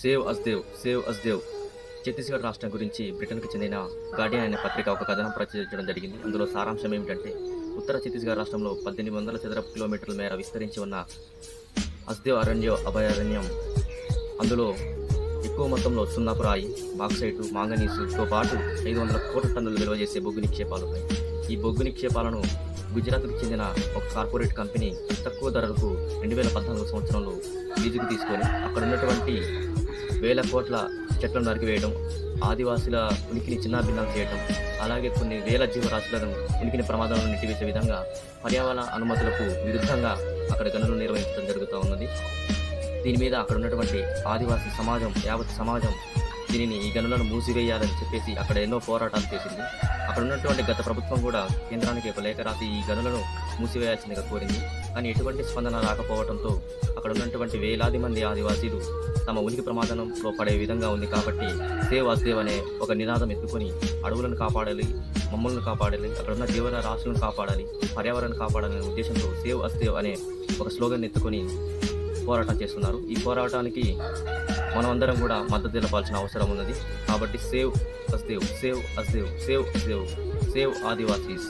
Save Hasdeo save Hasdeo Chhattisgarh రాష్ట్రం గురించి బ్రిటన్కు చెందిన గార్డియన్ అనే పత్రిక ఒక కథనం ప్రచురించడం జరిగింది. అందులో సారాంశం ఏమిటంటే ఉత్తర ఛత్తీస్గఢ్ రాష్ట్రంలో పద్దెనిమిది వందల చదరపు కిలోమీటర్ల మేర విస్తరించి ఉన్న అస్దేవ్ అరణ్య అభయారణ్యం. అందులో ఎక్కువ మొత్తంలో సున్నాపు రాయి బాక్సైటు మాంగనీసుతో పాటు ఐదు వందల కోట్ల టన్నులు విలువ చేసే బొగ్గు నిక్షేపాలు ఉన్నాయి ఈ బొగ్గు నిక్షేపాలను గుజరాత్కు చెందిన ఒక కార్పొరేట్ కంపెనీ తక్కువ ధరలకు రెండు వేల పద్నాలుగు సంవత్సరంలో లీజుకు తీసుకొని అక్కడ ఉన్నటువంటి వేల కోట్ల చెట్లను నరికివేయడం ఆదివాసుల ఉనికిని చిన్నాభిన్నం చేయడం అలాగే కొన్ని వేల జీవరాశులను ఉనికిని ప్రమాదంలో నెట్టివేసే విధంగా పర్యావరణ అనుమతులకు విరుద్ధంగా అక్కడ గనులు నిర్వహించడం జరుగుతూ ఉన్నది. దీని మీద అక్కడ ఉన్నటువంటి ఆదివాసీ సమాజం యావత్ సమాజం దీనిని ఈ గనులను మూసివేయాలని చెప్పేసి అక్కడ ఎన్నో పోరాటాలు చేసింది. అక్కడ ఉన్నటువంటి గత ప్రభుత్వం కూడా కేంద్రానికి ఒక లేఖ రాసి ఈ గనులను మూసివేయాల్సిందిగా కోరింది. కానీ ఎటువంటి స్పందన రాకపోవడంతో అక్కడ ఉన్నటువంటి వేలాది మంది ఆదివాసీలు తమ ఉనికి ప్రమాదంలో పడే విధంగా ఉంది కాబట్టి సేవ్ వాసుదేవ్ అనే ఒక నినాదం ఎత్తుకొని అడవులను కాపాడాలి మమ్మల్ని కాపాడాలి అక్కడ ఉన్న జీవన రాశులను కాపాడాలి పర్యావరణం కాపాడాలనే ఉద్దేశంతో సేవ్ అస్తేవ్ అనే ఒక స్లోగన్ ఎత్తుకొని పోరాటం చేస్తున్నారు. ఈ పోరాటానికి మనమందరం కూడా మద్దతు తెలపాల్సిన అవసరం ఉన్నది. కాబట్టి save Hasdeo save Hasdeo save Hasdeo save Adivasis.